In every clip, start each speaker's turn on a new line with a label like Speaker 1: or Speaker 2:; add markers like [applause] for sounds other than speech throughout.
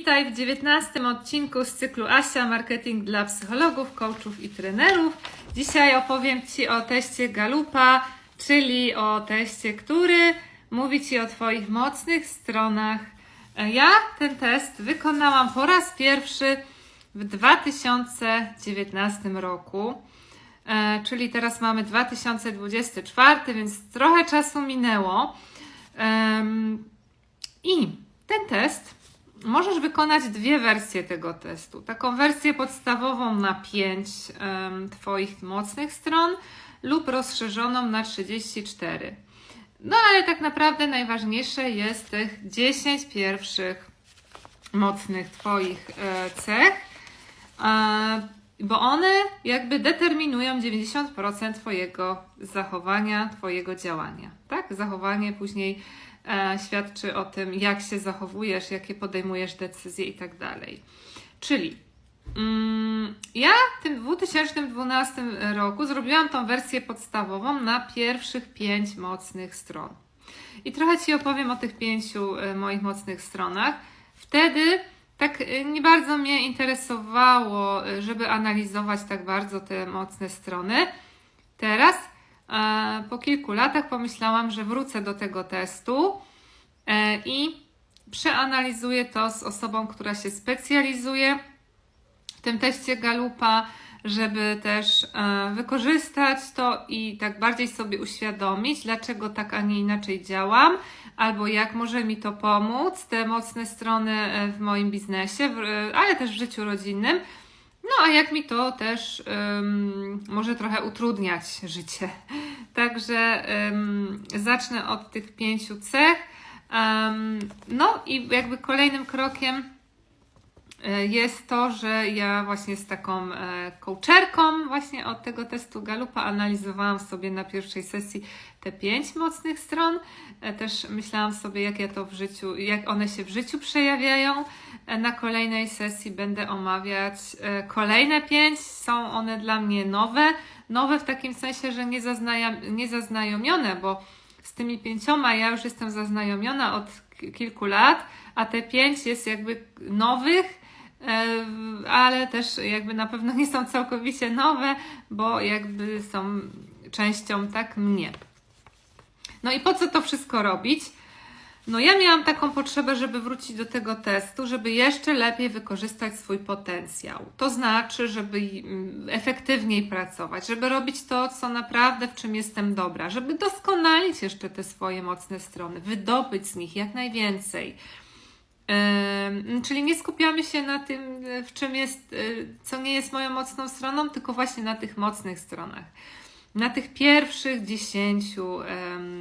Speaker 1: Witaj w 19 odcinku z cyklu Asia Marketing dla psychologów, coachów i trenerów. Dzisiaj opowiem Ci o teście Galupa, czyli o teście, który mówi Ci o Twoich mocnych stronach. Ja ten test wykonałam po raz pierwszy w 2019 roku. E, czyli teraz mamy 2024, więc trochę czasu minęło. I ten test możesz wykonać dwie wersje tego testu. Taką wersję podstawową na 5 Twoich mocnych stron lub rozszerzoną na 34. No ale tak naprawdę najważniejsze jest tych 10 pierwszych mocnych Twoich e, cech, e, bo one jakby determinują 90% Twojego zachowania, Twojego działania. Tak? Zachowanie później świadczy o tym, jak się zachowujesz, jakie podejmujesz decyzje i tak dalej. Czyli mm, ja w tym 2012 roku zrobiłam tą wersję podstawową na pierwszych pięć mocnych stron. I trochę Ci opowiem o tych pięciu e, moich mocnych stronach. Wtedy tak e, nie bardzo mnie interesowało, e, żeby analizować tak bardzo te mocne strony. Teraz, e, po kilku latach, pomyślałam, że wrócę do tego testu e, i przeanalizuję to z osobą, która się specjalizuje w tym teście Galupa, żeby też e, wykorzystać to i tak bardziej sobie uświadomić, dlaczego tak, a nie inaczej działam, albo jak może mi to pomóc, te mocne strony e, w moim biznesie, ale też w życiu rodzinnym. No, a jak mi to też ym, może trochę utrudniać życie. Także ym, zacznę od tych pięciu cech. Ym, no i jakby kolejnym krokiem jest to, że ja właśnie z taką e, coacherką właśnie od tego testu Galupa analizowałam sobie na pierwszej sesji te pięć mocnych stron. E, Też myślałam sobie, jak ja to w życiu, jak one się w życiu przejawiają. E, Na kolejnej sesji będę omawiać e, kolejne pięć. Są one dla mnie nowe. Nowe w takim sensie, że nie, nie zaznajomione, bo z tymi pięcioma ja już jestem zaznajomiona od kilku lat, a te pięć jest jakby nowych, e, ale też jakby na pewno nie są całkowicie nowe, bo jakby są częścią tak mnie. No i po co to wszystko robić? No ja miałam taką potrzebę, żeby wrócić do tego testu, żeby jeszcze lepiej wykorzystać swój potencjał. To znaczy, żeby mm, efektywniej pracować, żeby robić to, co naprawdę w czym jestem dobra, żeby doskonalić jeszcze te swoje mocne strony, wydobyć z nich jak najwięcej. Czyli nie skupiamy się na tym, y, w czym jest, y, co nie jest moją mocną stroną, tylko właśnie na tych mocnych stronach. Na tych pierwszych dziesięciu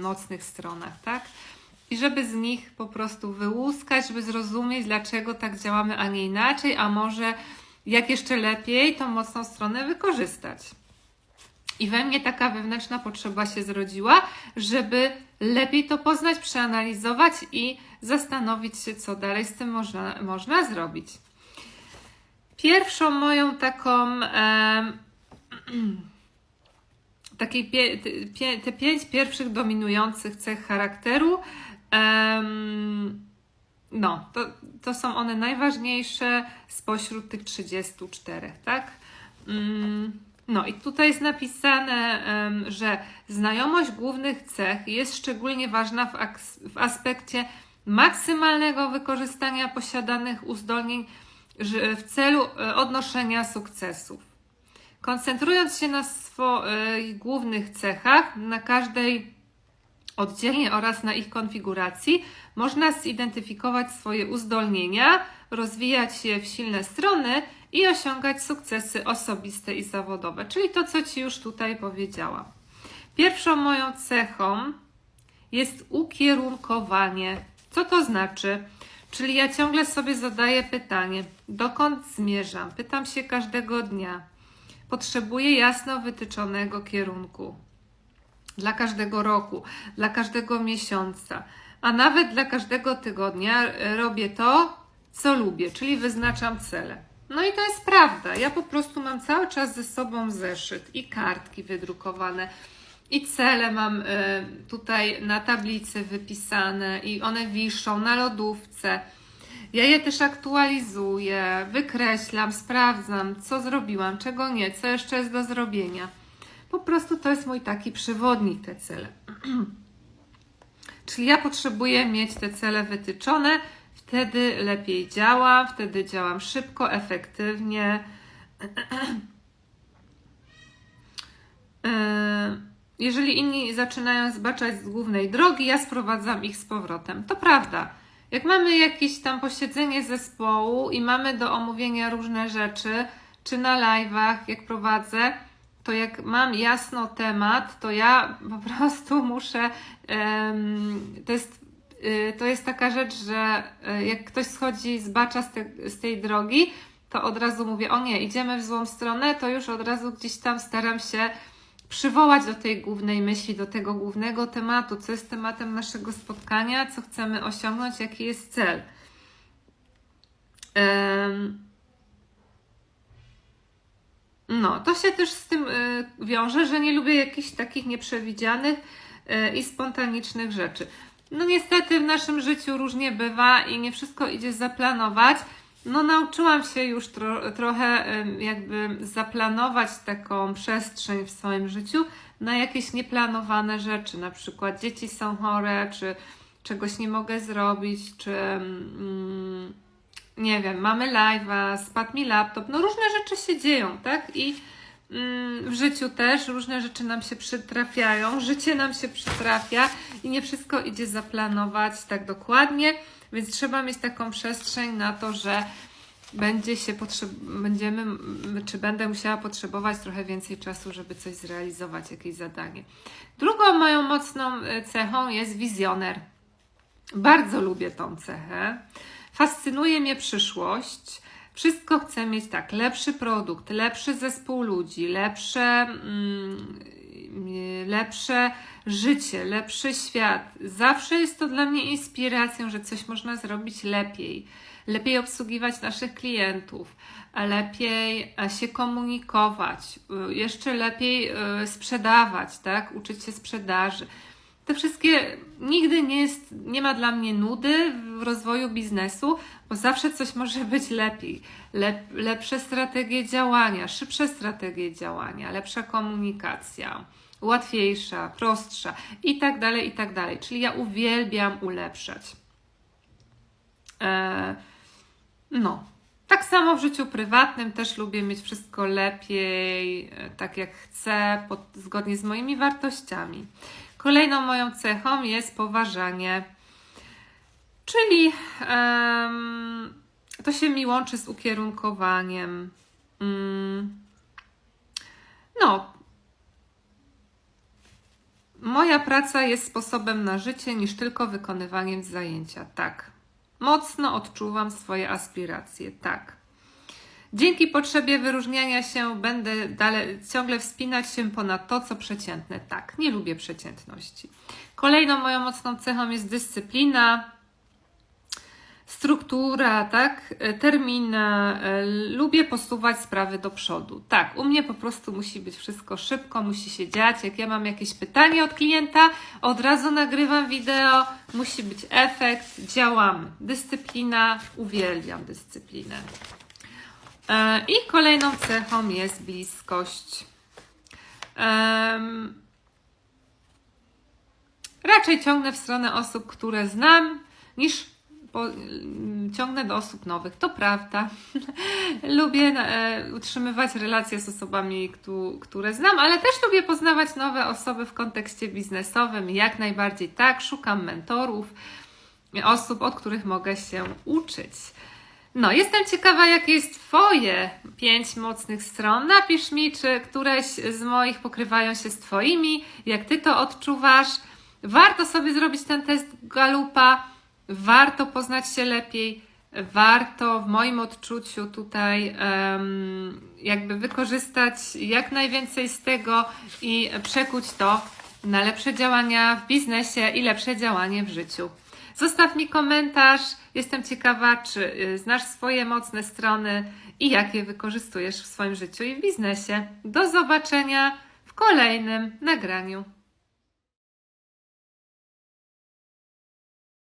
Speaker 1: mocnych stronach, tak? I żeby z nich po prostu wyłuskać, żeby zrozumieć, dlaczego tak działamy, a nie inaczej, a może jak jeszcze lepiej tą mocną stronę wykorzystać. I we mnie taka wewnętrzna potrzeba się zrodziła, żeby lepiej to poznać, przeanalizować i zastanowić się, co dalej z tym można, można zrobić. Pierwszą moją taką. em, [clears throat] takiej pie, te, te pięć pierwszych dominujących cech charakteru. no, to, to są one najważniejsze spośród tych 34, tak? Mm, No i tutaj jest napisane, że znajomość głównych cech jest szczególnie ważna w, aspekcie maksymalnego wykorzystania posiadanych uzdolnień w celu e, odnoszenia sukcesów. Koncentrując się na swoich głównych cechach, na każdej oddzielnie oraz na ich konfiguracji, można zidentyfikować swoje uzdolnienia, rozwijać je w silne strony i osiągać sukcesy osobiste i zawodowe, czyli to, co Ci już tutaj powiedziałam. Pierwszą moją cechą jest ukierunkowanie. Co to znaczy? Czyli ja ciągle sobie zadaję pytanie, dokąd zmierzam? Pytam się każdego dnia. Potrzebuję jasno wytyczonego kierunku dla każdego roku, dla każdego miesiąca, a nawet dla każdego tygodnia e, robię to, co lubię, czyli wyznaczam cele. No i to jest prawda. Ja po prostu mam cały czas ze sobą zeszyt i kartki wydrukowane. I cele mam e, tutaj na tablicy wypisane, i one wiszą na lodówce. Ja je też aktualizuję, wykreślam, sprawdzam, co zrobiłam, czego nie, co jeszcze jest do zrobienia. Po prostu to jest mój taki przewodnik, te cele. [clears throat] Czyli ja potrzebuję mieć te cele wytyczone, wtedy lepiej działam, wtedy działam szybko, efektywnie. Yy, [clears throat] Jeżeli inni zaczynają zbaczać z głównej drogi, ja sprowadzam ich z powrotem. To prawda. Jak mamy jakieś tam posiedzenie zespołu i mamy do omówienia różne rzeczy, czy na live'ach, jak prowadzę, to jak mam jasno temat, to ja po prostu [laughs] muszę. to, jest, to jest taka rzecz, że y, jak ktoś schodzi z bacza z, te, z tej drogi, to od razu mówię: O nie, idziemy w złą stronę, to już od razu gdzieś tam staram się przywołać do tej głównej myśli, do tego głównego tematu, co jest tematem naszego spotkania, co chcemy osiągnąć, jaki jest cel. No, to się też z tym y, wiąże, że nie lubię jakichś takich nieprzewidzianych y, i spontanicznych rzeczy. No niestety w naszym życiu różnie bywa i nie wszystko idzie zaplanować. No nauczyłam się już tro, trochę jakby zaplanować taką przestrzeń w swoim życiu na jakieś nieplanowane rzeczy. Na przykład dzieci są chore, czy czegoś nie mogę zrobić, czy mm, nie wiem, mamy live'a, spadł mi laptop, no różne rzeczy się dzieją, tak? I w życiu też różne rzeczy nam się przytrafiają, życie nam się przytrafia i nie wszystko idzie zaplanować tak dokładnie, więc trzeba mieć taką przestrzeń na to, że będzie się będziemy, czy będę musiała potrzebować trochę więcej czasu, żeby coś zrealizować, jakieś zadanie. Drugą moją mocną e, cechą jest wizjoner. Bardzo lubię tą cechę. Fascynuje mnie przyszłość. Wszystko chcę mieć tak, lepszy produkt, lepszy zespół ludzi, lepsze, mm, lepsze życie, lepszy świat. Zawsze jest to dla mnie inspiracją, że coś można zrobić lepiej. Lepiej obsługiwać naszych klientów, lepiej się komunikować, y, jeszcze lepiej y, sprzedawać, tak? Uczyć się sprzedaży. Te wszystkie nigdy nie jest, nie ma dla mnie nudy w rozwoju biznesu, bo zawsze coś może [laughs] być lepiej. Lep, lepsze strategie działania, szybsze strategie działania, lepsza komunikacja, łatwiejsza, prostsza i tak dalej, i tak dalej. Czyli ja uwielbiam ulepszać. E, no. Tak samo w życiu prywatnym też lubię mieć wszystko lepiej, e, tak jak chcę, pod, zgodnie z moimi wartościami. Kolejną moją cechą jest poważanie, czyli em, to się mi łączy z ukierunkowaniem. Mm, no. Moja praca jest sposobem na życie niż tylko wykonywaniem zajęcia. Tak. Mocno odczuwam swoje aspiracje. Tak. Dzięki potrzebie wyróżniania się będę dalej, ciągle wspinać się ponad to, co przeciętne. Tak, nie lubię przeciętności. Kolejną moją mocną cechą jest dyscyplina, struktura, tak, terminy. Lubię posuwać sprawy do przodu. Tak, u mnie po prostu musi być wszystko szybko, musi się dziać. Jak ja mam jakieś pytanie od klienta, od razu nagrywam wideo, musi być efekt, działamy. Dyscyplina, uwielbiam dyscyplinę. E, I kolejną cechą jest bliskość. Raczej ciągnę w stronę osób, które znam, niż po, mm, ciągnę do osób nowych. To prawda. [laughs] lubię e, utrzymywać relacje z osobami, któ- które znam, ale też lubię poznawać nowe osoby w kontekście biznesowym. Jak najbardziej tak. Szukam mentorów, osób, od których mogę się uczyć. No, jestem ciekawa, jakie jest Twoje pięć mocnych stron. Napisz mi, czy któreś z moich pokrywają się z Twoimi, jak Ty to odczuwasz. Warto sobie zrobić ten test Galupa, warto poznać się lepiej, warto w moim odczuciu tutaj em, jakby wykorzystać jak najwięcej z tego i przekuć to na lepsze działania w biznesie i lepsze działanie w życiu. Zostaw mi komentarz. Jestem ciekawa, czy y, znasz swoje mocne strony i jak je wykorzystujesz w swoim życiu i w biznesie. Do zobaczenia w kolejnym nagraniu.